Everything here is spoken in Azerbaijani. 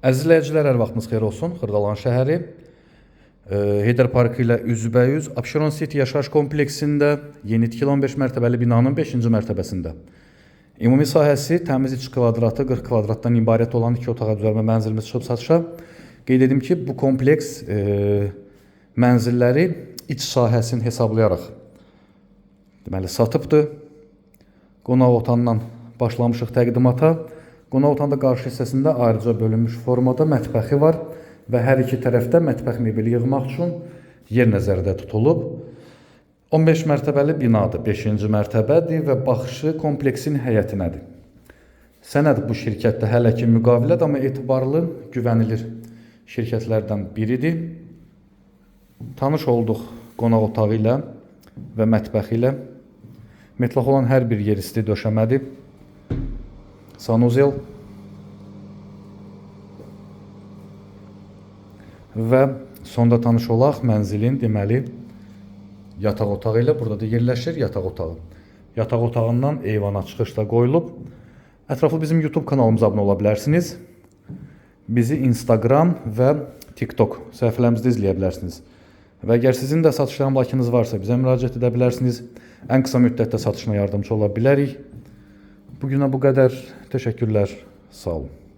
Əziz izləyicilər, hər vaxtınız xeyir olsun. Xırdalan şəhəri Heydər Parkı ilə üzbəüz Abşeron City yaşayış kompleksində yeni tikili 15 mərtəbəli binanın 5-ci mərtəbəsində. Ümumi sahəsi təmiz iç kvadratı 40 kvadratdan ibarət olan iki otağa düzəlmə mənzilimiz çıxıb satışa. Qeyd edim ki, bu kompleks e, mənzilləri iç sahəsini hesablayaraq deməli satıbdır. Qonaq otağından başlamışıq təqdimata. Qonaq otağında qarşı hissəsində ayrıca bölünmüş formada mətbəxi var və hər iki tərəfdə mətbəx mebeli yığmaq üçün yer nəzərdə tutulub. 15 mərtəbəli binadır, 5-ci mərtəbədir və baxışı kompleksin həyətinədir. Sənəd bu şirkətdə hələ ki müqavilədir, amma etibarlı, güvənilir şirkətlərdən biridir. Tanış olduq qonaq otağı ilə və mətbəxi ilə. Metlaq olan hər bir yer isti döşəmədir. Sanuzel və sonda tanış olaq mənzilin deməli yataq otağı ilə burada da yerləşir yataq otağı. Yataq otağından eyvana çıxış da qoyulub. Ətraflı bizim YouTube kanalımıza abunə ola bilərsiniz. Bizi Instagram və TikTok səhifələrimizdə izləyə bilərsiniz. Və əgər sizin də satışla əmlakınız varsa bizə müraciət edə bilərsiniz. Ən qısa müddətdə satışına yardımcı ola bilərik. Bugünə bu qədər. Təşəkkürlər. Sağ olun.